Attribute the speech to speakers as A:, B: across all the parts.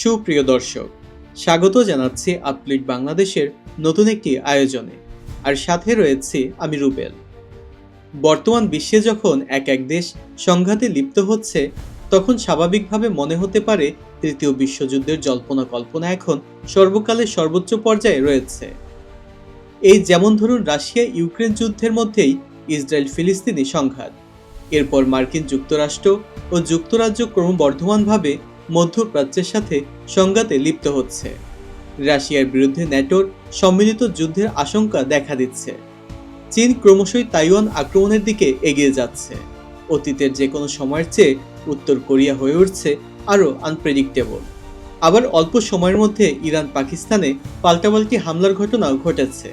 A: সুপ্রিয় দর্শক, স্বাগত জানাচ্ছি আপলিট বাংলাদেশের নতুন একটি আয়োজনে। আর সাথে রয়েছে আমি রুবেল। বর্তমান বিশ্বে যখন এক এক দেশ সংঘাতে লিপ্ত হচ্ছে, তখন স্বাভাবিকভাবে মনে হতে পারে তৃতীয় বিশ্বযুদ্ধের জল্পনা কল্পনা এখন সর্বকালের সর্বোচ্চ পর্যায়ে রয়েছে। এই যেমন ধরুন রাশিয়া ইউক্রেন যুদ্ধের মধ্যেই ইসরায়েল ফিলিস্তিনি সংঘাত। এরপর মার্কিন যুক্তরাষ্ট্র ও যুক্তরাজ্য ক্রমবর্ধমানভাবে মধ্যপ্রাচ্যের সাথে সংঘাতে লিপ্ত হচ্ছে। রাশিয়ার বিরুদ্ধে ন্যাটোর সম্মিলিত যুদ্ধের আশঙ্কা দেখা দিচ্ছে। চীন ক্রমশই তাইওয়ান আক্রমণের দিকে এগিয়ে যাচ্ছে। অতীতের যে কোনো সময়ের চেয়ে উত্তর কোরিয়া হয়ে উঠছে আরও আনপ্রেডিক্টেবল আবার অল্প সময়ের মধ্যে ইরান পাকিস্তানে পাল্টাপাল্টি হামলার ঘটনাও ঘটেছে।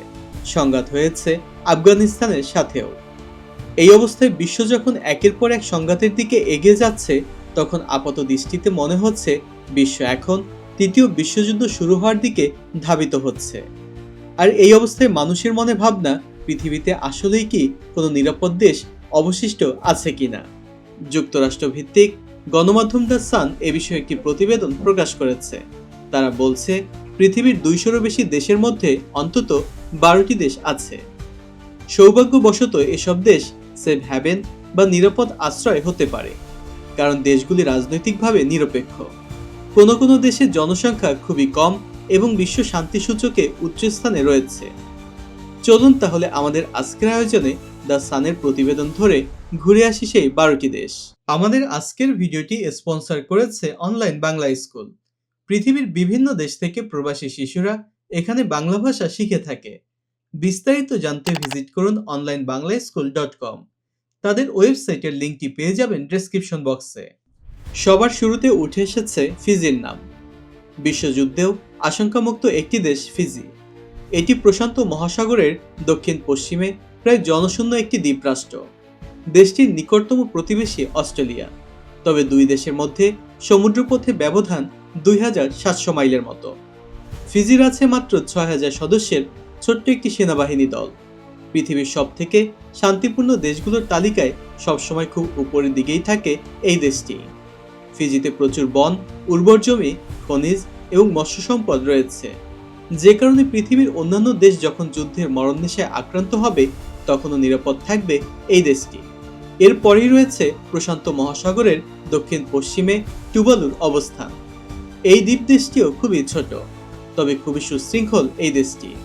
A: সংঘাত হয়েছে আফগানিস্তানের সাথেও। এই অবস্থায় বিশ্ব যখন একের পর এক সংঘাতের দিকে এগিয়ে যাচ্ছে তখন আপাত দৃষ্টিতে মনে হচ্ছে বিশ্ব এখন তৃতীয় বিশ্বযুদ্ধ শুরু হওয়ার দিকে ধাবিত হচ্ছে। আর এই অবস্থায় মানুষের মনে ভাবনা, পৃথিবীতে আসলেই কি কোনো নিরাপদ দেশ অবশিষ্ট আছে কিনা? যুক্তরাষ্ট্র ভিত্তিক গণমাধ্যম দ্য সান এ বিষয়ে একটি প্রতিবেদন প্রকাশ করেছে। তারা বলছে, পৃথিবীর দুইশোরও বেশি দেশের মধ্যে অন্তত বারোটি দেশ আছে। সৌভাগ্যবশত এসব দেশ সেফ হ্যাভেন বা নিরাপদ আশ্রয় হতে পারে। কারণ দেশগুলি রাজনৈতিকভাবে নিরপেক্ষ। কোনো কোনো দেশের জনসংখ্যা খুবই কম এবং বিশ্ব শান্তি সূচকে উচ্চস্থানে রয়েছে। চলুন তাহলে আমাদের আজকের আয়োজনে দ্য সানের প্রতিবেদন ধরে ঘুরে আসি সেই বারোটি দেশ। আমাদের আজকের ভিডিওটি স্পন্সর করেছে অনলাইন বাংলা স্কুল। পৃথিবীর বিভিন্ন দেশ থেকে প্রবাসী শিশুরা এখানে বাংলা ভাষা শিখে থাকে। বিস্তারিত জানতে ভিজিট করুন online Bangla school dot com. তাদের ওয়েবসাইটের লিঙ্কটি পেয়ে যাবেন ডেসক্রিপশন বক্সে। সবার শুরুতে উঠে এসেছে ফিজির নাম। বিশ্বযুদ্ধেও আশঙ্কামুক্ত একটি দেশ ফিজি। এটি প্রশান্ত মহাসাগরের দক্ষিণ পশ্চিমে প্রায় জনশূন্য একটি দ্বীপরাষ্ট্র। দেশটির নিকটতম প্রতিবেশী অস্ট্রেলিয়া। তবে দুই দেশের মধ্যে সমুদ্রপথে ব্যবধান দুই হাজার সাতশো মাইলের মতো। ফিজির আছে মাত্র ছয় হাজার সদস্যের ছোট্ট একটি সেনাবাহিনী দল। পৃথিবীর সব থেকে শান্তিপূর্ণ দেশগুলোর তালিকায় সবসময় খুব উপরের দিকেই থাকে এই দেশটি। ফিজিতে প্রচুর বন, উর্বর জমি, খনিজ এবং মৎস্য সম্পদ রয়েছে। যে কারণে পৃথিবীর অন্যান্য দেশ যখন যুদ্ধের মরণ মরণনেশায় আক্রান্ত হবে, তখনও নিরাপদ থাকবে এই দেশটি। এরপরেই রয়েছে প্রশান্ত মহাসাগরের দক্ষিণ পশ্চিমে টুবালুর অবস্থান। এই দ্বীপ দেশটিও খুবই ছোট, তবে খুবই সুশৃঙ্খল এই দেশটি।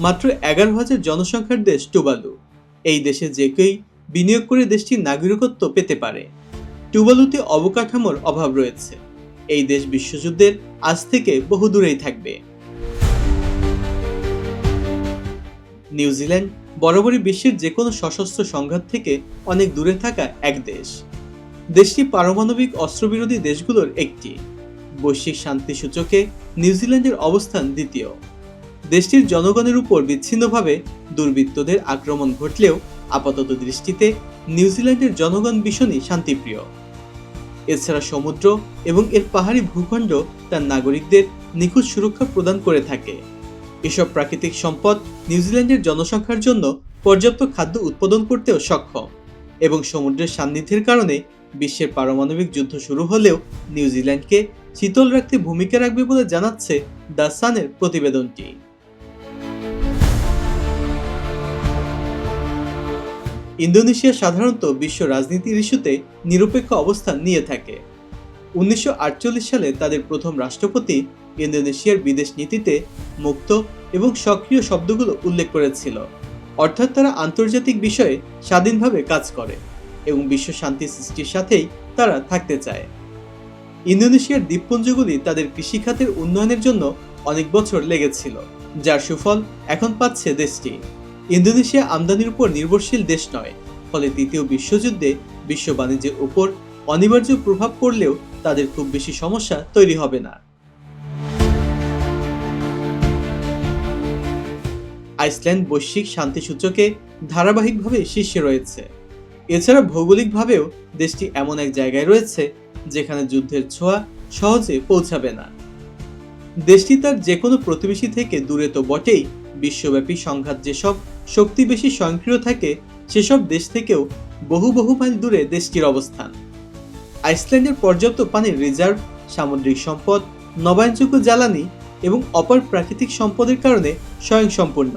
A: মাত্র এগারো হাজার জনসংখ্যার দেশ টুবালু। এই দেশে যে কেউই বিনিয়োগ করে দেশটির নাগরিকত্ব পেতে পারে। টুবালুতে অবকাঠামোর অভাব রয়েছে। এই দেশ বিশ্বযুদ্ধের আজ থেকে বহু দূরেই থাকবে। নিউজিল্যান্ড বরাবরই বিশ্বের যে কোনো সশস্ত্র সংঘাত থেকে অনেক দূরে থাকা এক দেশ। দেশটি পারমাণবিক অস্ত্রবিরোধী দেশগুলোর একটি। বৈশ্বিক শান্তি সূচকে নিউজিল্যান্ডের অবস্থান দ্বিতীয়। দেশটির জনগণের উপর বিচ্ছিন্নভাবে দুর্বৃত্তদের আক্রমণ ঘটলেও আপাতত দৃষ্টিতে নিউজিল্যান্ডের জনগণ ভীষণই শান্তিপ্রিয়। এছাড়া সমুদ্র এবং এর পাহাড়ি ভূখণ্ড তার নাগরিকদের নিখুঁত সুরক্ষা প্রদান করে থাকে। এসব প্রাকৃতিক সম্পদ নিউজিল্যান্ডের জনসংখ্যার জন্য পর্যাপ্ত খাদ্য উৎপাদন করতেও সক্ষম এবং সমুদ্রের সান্নিধ্যের কারণে বিশ্বের পারমাণবিক যুদ্ধ শুরু হলেও নিউজিল্যান্ডকে শীতল রাখতে ভূমিকা রাখবে বলে জানাচ্ছে দ্য সানের প্রতিবেদনটি। ইন্দোনেশিয়া সাধারণত বিশ্ব রাজনীতির ইস্যুতে নিরপেক্ষ অবস্থান নিয়ে থাকে। উনিশশো আটচল্লিশ সালে তাদের প্রথম রাষ্ট্রপতি ইন্দোনেশিয়ার বিদেশ নীতিতে মুক্ত এবং সক্রিয় শব্দগুলো উল্লেখ করেছিল। অর্থাৎ তারা আন্তর্জাতিক বিষয়ে স্বাধীনভাবে কাজ করে এবং বিশ্ব শান্তি সৃষ্টির সাথেই তারা থাকতে চায়। ইন্দোনেশিয়ার দ্বীপপুঞ্জগুলি তাদের কৃষিখাতের উন্নয়নের জন্য অনেক বছর লেগেছিল, যার সুফল এখন পাচ্ছে দেশটি। ইন্দোনেশিয়া আমদানির উপর নির্ভরশীল দেশ নয়, ফলে তৃতীয় বিশ্বযুদ্ধে বিশ্ব বাণিজ্যের উপর অনিবার্য প্রভাব পড়লেও তাদের খুব বেশি সমস্যা তৈরি হবে না। আইসল্যান্ড বৈশ্বিক শান্তি সূচকে ধারাবাহিকভাবে শীর্ষে রয়েছে। এছাড়া ভৌগোলিকভাবেও দেশটি এমন এক জায়গায় রয়েছে যেখানে যুদ্ধের ছোঁয়া সহজে পৌঁছাবে না। দেশটি তার যে কোনো প্রতিবেশী থেকে দূরে তো বটেই বিশ্বব্যাপী সংঘাত যেসব শক্তি বেশি স্বয়ংক্রিয় থাকে, সেসব দেশ থেকেও বহু বহু মাইল দূরে দেশটির অবস্থান। আইসল্যান্ডের পর্যাপ্ত পানির রিজার্ভ, সামুদ্রিক সম্পদ, নবায়নযোগ্য জ্বালানি এবং অপার প্রাকৃতিক সম্পদের কারণে স্বয়ংসম্পূর্ণ।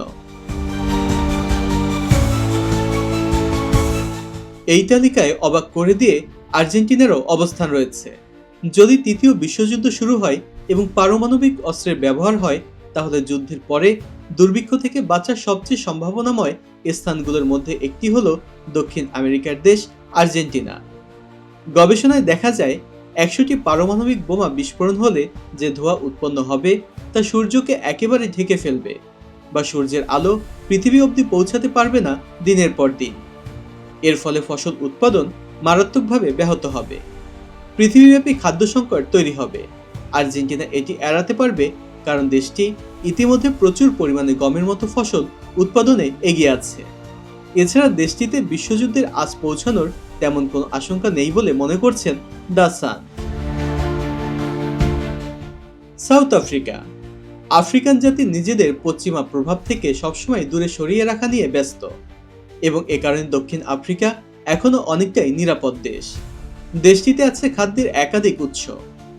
A: এই তালিকায় অবাক করে দিয়ে আর্জেন্টিনারও অবস্থান রয়েছে। যদি তৃতীয় বিশ্বযুদ্ধ শুরু হয় এবং পারমাণবিক অস্ত্রের ব্যবহার হয়, তাহলে যুদ্ধের পরে দুর্ভিক্ষ থেকে বাঁচার সবচেয়ে সম্ভাবনাময় স্থানগুলোর মধ্যে একটি হলো দক্ষিণ আমেরিকার দেশ আর্জেন্টিনা। গবেষণায় দেখা যায়, একশোটি পারমাণবিক বোমা বিস্ফোরণ হলে যে ধোঁয়া উৎপন্ন হবে, তা সূর্যকে একেবারে ঢেকে ফেলবে বা সূর্যের আলো পৃথিবী অবধি পৌঁছাতে পারবে না দিনের পর দিন। এর ফলে ফসল উৎপাদন মারাত্মকভাবে ব্যাহত হবে। পৃথিবীব্যাপী খাদ্য সংকট তৈরি হবে। আর্জেন্টিনা এটি এড়াতে পারবে কারণ দেশটি ইতিমধ্যে প্রচুর পরিমাণে গমের মতো ফসল উৎপাদনে এগিয়ে আছে। এছাড়া দেশটিতে বিশ্বযুদ্ধের আজ পৌঁছানোর তেমন কোনো আশঙ্কা নেই বলে মনে করছেন the sun South Africa. African জাতি নিজেদের পশ্চিমা প্রভাব থেকে সবসময় দূরে সরিয়ে রাখা নিয়ে ব্যস্ত এবং এ কারণে দক্ষিণ আফ্রিকা এখনও অনেকটাই নিরাপদ দেশ। দেশটিতে আছে খাদ্যের একাধিক উৎস।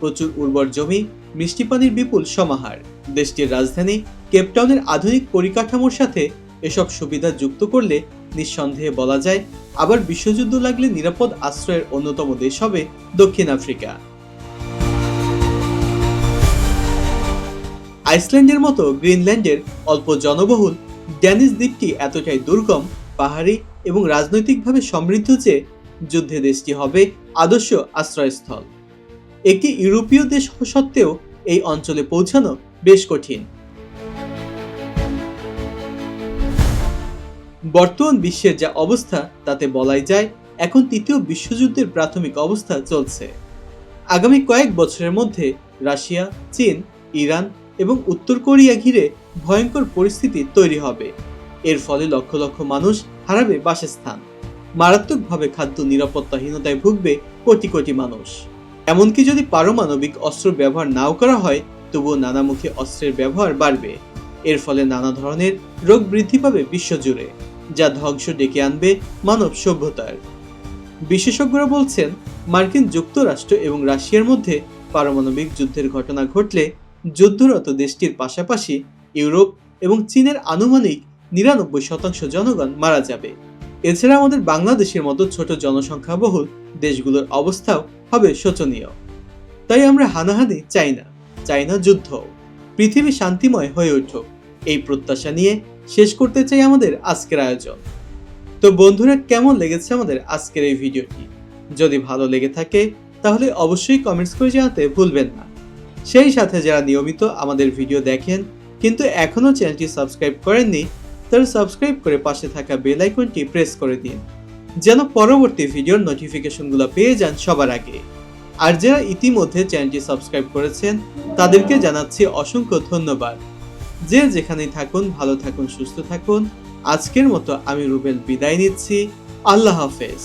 A: প্রচুর উর্বর জমি, মিষ্টি পানির বিপুল সমাহার। দেশটির রাজধানী কেপটাউনের আধুনিক পরিকাঠামোর সাথে এসব সুবিধা যুক্ত করলে নিঃসন্দেহে বলা যায় আবার বিশ্বযুদ্ধ লাগলে নিরাপদ আশ্রয়ের অন্যতম দেশ হবে দক্ষিণ আফ্রিকা। আইসল্যান্ডের মতো গ্রিনল্যান্ডের অল্প জনবহুল ড্যানিশ দ্বীপটি এতটাই দুর্গম, পাহাড়ি এবং রাজনৈতিকভাবে সমৃদ্ধ যে যুদ্ধে দেশটি হবে আদর্শ আশ্রয়স্থল। একটি ইউরোপীয় দেশ সত্ত্বেও এই অঞ্চলে পৌঁছানো বেশ কঠিন। বর্তমান বিশ্বের যা অবস্থা তাতে বলাই যায় এখন তৃতীয় বিশ্বযুদ্ধের প্রাথমিক অবস্থা চলছে। আগামী কয়েক বছরের মধ্যে রাশিয়া, চীন, ইরান এবং উত্তর কোরিয়া ঘিরে ভয়ঙ্কর পরিস্থিতি তৈরি হবে। এর ফলে লক্ষ লক্ষ মানুষ হারাবে বাসস্থান। মারাত্মকভাবে খাদ্য নিরাপত্তাহীনতায় ভুগবে কোটি কোটি মানুষ। এমনকি যদি পারমাণবিক অস্ত্র ব্যবহার নাও করা হয়, তবুও নানামুখী অস্ত্রের ব্যবহার বাড়বে। এর ফলে নানা ধরনের রোগ বৃদ্ধি পাবে বিশ্বজুড়ে, যা ধ্বংস ডেকে আনবে মানব সভ্যতার। বিশেষজ্ঞরা বলছেন, মার্কিন যুক্তরাষ্ট্র এবং রাশিয়ার মধ্যে পারমাণবিক যুদ্ধের ঘটনা ঘটলে যুদ্ধরত দেশটির পাশাপাশি ইউরোপ এবং চীনের আনুমানিক নিরানব্বই শতাংশ জনগণ মারা যাবে। এছাড়া আমাদের বাংলাদেশের মতো ছোট জনসংখ্যাবহুল দেশগুলোর অবস্থাও হবে শোচনীয়। তাই আমরা হানাহানি চাই না। চাই না যুদ্ধ। পৃথিবী শান্তিময় হয়ে উঠুক। এই প্রত্যাশা নিয়ে শেষ করতে চাই আমাদের আজকের আয়োজন। তো বন্ধুরা, কেমন লেগেছে আমাদের আজকের এই ভিডিওটি? যদি ভালো লেগে থাকে, তাহলে অবশ্যই কমেন্টস করে জানাতে ভুলবেন না। সেই সাথে যারা নিয়মিত আমাদের ভিডিও দেখেন, কিন্তু এখনও চ্যানেলটি সাবস্ক্রাইব করেননি, তারা সাবস্ক্রাইব করে পাশে থাকা বেল আইকনটি প্রেস করে দিন। যেন পরবর্তী ভিডিওর নোটিফিকেশনগুলো পেয়ে যান সবার আগে। আর যারা ইতিমধ্যে চ্যানেলটি সাবস্ক্রাইব করেছেন, তাদেরকে জানাচ্ছি অসংখ্য ধন্যবাদ। যে যেখানেই থাকুন, ভালো থাকুন, সুস্থ থাকুন। আজকের মতো আমি রুবেল বিদায় নিচ্ছি। আল্লাহ হাফেজ।